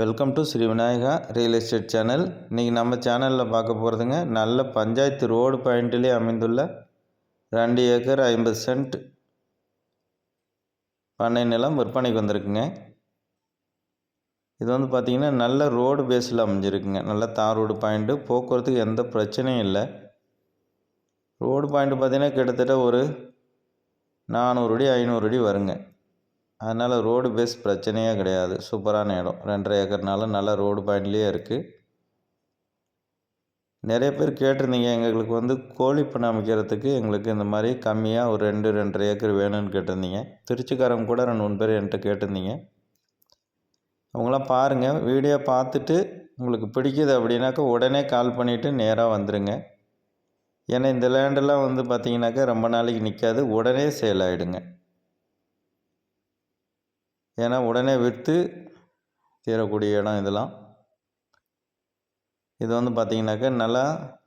Welcome to Sri Vinayaka real estate channel இன்றைக்கி நம்ம சேனலில் பார்க்க போகிறதுங்க நல்ல பஞ்சாயத்து ரோடு பாயிண்ட்டிலே அமைந்துள்ள ரெண்டு ஏக்கர் ஐம்பது சென்ட் பண்ணை நிலம் விற்பனைக்கு வந்திருக்குங்க. இது வந்து பார்த்திங்கன்னா நல்ல ரோடு பேஸில் அமைஞ்சிருக்குங்க. நல்ல தார் ரோடு பாயிண்ட்டு போக்குவரத்துக்கு எந்த பிரச்சனையும் இல்லை. ரோடு பாயிண்ட்டு பார்த்திங்கன்னா கிட்டத்தட்ட ஒரு நானூறு அடி ஐநூறு அடி வருங்க. அதனால் ரோடு பேஸ் பிரச்சனையே கிடையாது. சூப்பரான இடம். ரெண்டரை ஏக்கர்னால நல்ல ரோடு பாயிண்ட்லேயே இருக்குது நிறைய பேர் கேட்டிருந்தீங்க எங்களுக்கு வந்து கோழி பண்ண அமைக்கிறதுக்கு எங்களுக்கு இந்த மாதிரி கம்மியாக ஒரு ரெண்டு ரெண்டரை ஏக்கர் வேணும்னு கேட்டிருந்தீங்க. திருச்சிக்காரங்க கூட ரெண்டு மூணு பேர் என்கிட்ட கேட்டிருந்தீங்க. அவங்களாம் பாருங்கள் வீடியோ பார்த்துட்டு உங்களுக்கு பிடிக்குது அப்படின்னாக்கா உடனே கால் பண்ணிவிட்டு நேராக வந்துடுங்க ஏன்னா இந்த லேண்டெல்லாம் வந்து பார்த்திங்கனாக்கா ரொம்ப நாளைக்கு நிற்காது உடனே சேல் ஆகிடுங்க ஏன்னா உடனே விற்று தீரக்கூடிய இடம் இதெல்லாம். இது வந்து பார்த்திங்கனாக்கா நல்லா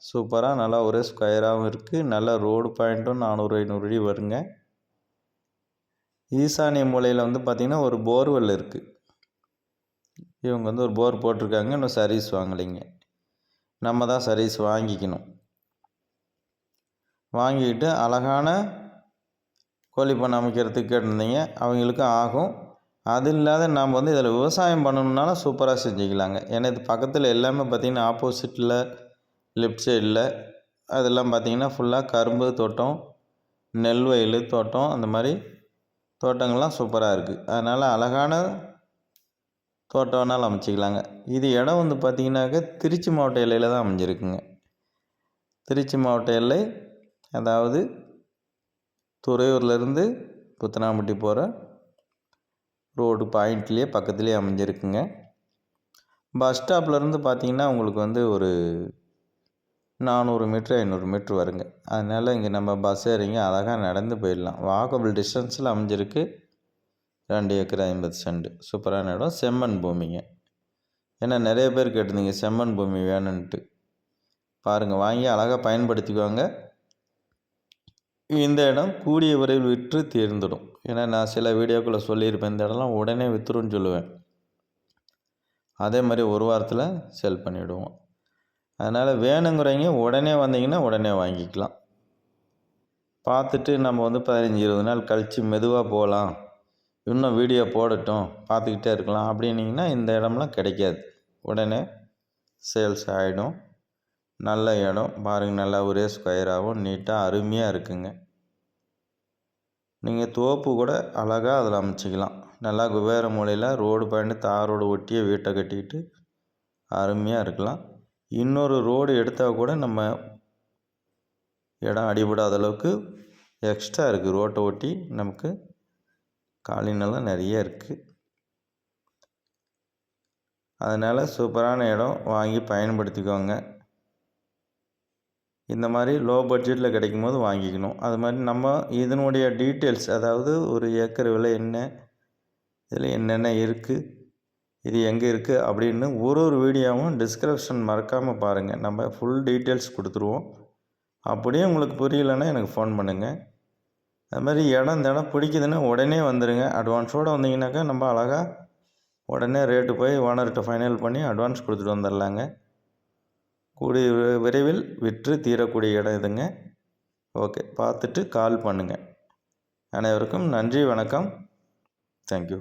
சூப்பராக நல்லா ஒரே ஸ்கொயராகவும் இருக்குது நல்லா ரோடு பாயிண்ட்டும் நானூறு ஐநூறு அடி வருங்க. ஈசானிய மூலையில் வந்து பார்த்திங்கன்னா ஒரு போர்வெல் இருக்குது இவங்க வந்து ஒரு போர் போட்டிருக்காங்க. இன்னும் சர்வீஸ் வாங்கலைங்க. நம்ம தான் சர்வீஸ் வாங்கிக்கணும். வாங்கிக்கிட்டு அழகான கோழி அமைக்கிறதுக்கு கேட்டிருந்தீங்க. அவங்களுக்கும் ஆகும். அது இல்லாத நாம் வந்து இதில் விவசாயம் பண்ணணுன்னாலும் சூப்பராக செஞ்சுக்கலாங்க. ஏன்னா இது பக்கத்தில் எல்லாமே பார்த்திங்கன்னா ஆப்போசிட்டில் லெஃப்ட் சைடில் அதெல்லாம் பார்த்திங்கன்னா ஃபுல்லாக கரும்பு தோட்டம் நெல் வயல் தோட்டம் அந்த மாதிரி தோட்டங்கள்லாம் சூப்பராக இருக்குது அதனால் அழகான தோட்டம் வேணாலும் அமைச்சிக்கலாங்க. இது இடம் வந்து பார்த்திங்கனாக்க திருச்சி மாவட்ட எல்லையில் தான் அமைஞ்சிருக்குங்க. திருச்சி மாவட்ட எல்லை அதாவது துறையூர்லேருந்து புத்தனாம்பட்டி போகிற ரோடு பாயிண்ட்லேயே பக்கத்துலேயே அமைஞ்சிருக்குங்க. பஸ் ஸ்டாப்லேருந்து பார்த்திங்கன்னா உங்களுக்கு வந்து ஒரு நானூறு மீட்ரு ஐநூறு மீட்ரு வருங்க. அதனால் இங்கே நம்ம பஸ் ஏறிங்க அழகாக நடந்து போயிடலாம். வாக்கபிள் டிஸ்டன்ஸில் அமைஞ்சிருக்கு. ரெண்டு ஏக்கர் ஐம்பது சென்ட் சூப்பரான இடம். செம்மண் பூமிங்க. ஏன்னா நிறைய பேர் கேட்டிருந்தீங்க செம்மண் பூமி வேணும்ன்ட்டு. பாருங்கள் வாங்கி அழகாக பயன்படுத்திக்குவாங்க இந்த இடம் கூடிய விரைவில் விற்று தீர்ந்துடும். ஏன்னா நான் சில வீடியோக்குள்ளே சொல்லியிருப்பேன். இந்த இடம்லாம் உடனே விற்றுருன்னு சொல்லுவேன். அதே மாதிரி ஒரு வாரத்தில் செல் பண்ணிவிடுவோம் அதனால் வேணுங்கிறவங்க உடனே வந்தீங்கன்னா உடனே வாங்கிக்கலாம். பார்த்துட்டு நம்ம வந்து பதினஞ்சு இருபது நாள் கழித்து மெதுவாக போகலாம். இன்னும் வீடியோ போடட்டும் பார்த்துக்கிட்டே இருக்கலாம். அப்படின்னிங்கன்னா இந்த இடம்லாம் கிடைக்காது. உடனே சேல்ஸ் ஆகிடும் நல்ல இடம். பாருங்கள் நல்லா ஒரே ஸ்கொயராகவும் நீட்டாக அருமையாக இருக்குங்க. நீங்கள் தோப்பு கூட அழகாக அதில் அமைச்சிக்கலாம். நல்லா குபேர மூலையில் ரோடு பாயிண்ட் தார் ரோடு ஒட்டியே வீட்டை கட்டிக்கிட்டு அருமையாக இருக்கலாம். இன்னொரு ரோடு எடுத்தால் கூட நம்ம இடம் அடிபடாத அளவுக்கு எக்ஸ்ட்ரா இருக்குது ரோட்டை ஒட்டி நமக்கு காலினெல்லாம் நிறைய இருக்குது அதனால் சூப்பரான இடம். வாங்கி பயன்படுத்திக்கோங்க. இந்த மாதிரி லோ பட்ஜெட்டில் கிடைக்கும் போது வாங்கிக்கணும். அது மாதிரி நம்ம இதனுடைய டீட்டெயில்ஸ் அதாவது ஒரு ஏக்கர் விலை என்ன இதில் என்னென்ன இருக்குது இது எங்கே இருக்குது அப்படின்னு ஒரு ஒரு வீடியோவும் டிஸ்கிரிப்ஷன் மறக்காமல் பாருங்கள் நம்ம ஃபுல் டீட்டெயில்ஸ் கொடுத்துருவோம். அப்படியே உங்களுக்கு புரியலைன்னா எனக்கு ஃபோன் பண்ணுங்கள் அது மாதிரி இடம் இந்த இடம் பிடிக்குதுன்னா உடனே வந்துடுங்க அட்வான்ஸோடு வந்தீங்கன்னாக்கா நம்ம அழகாக உடனே ரேட்டு போய் ஓனர்கிட்ட ஃபைனல் பண்ணி அட்வான்ஸ் கொடுத்துட்டு வந்துடலாங்க கூடிய விரைவில் விற்று தீரக்கூடிய இடம் இதுங்க. ஓகே பார்த்துட்டு கால் பண்ணுங்கள் அனைவருக்கும் நன்றி வணக்கம். தேங்க்யூ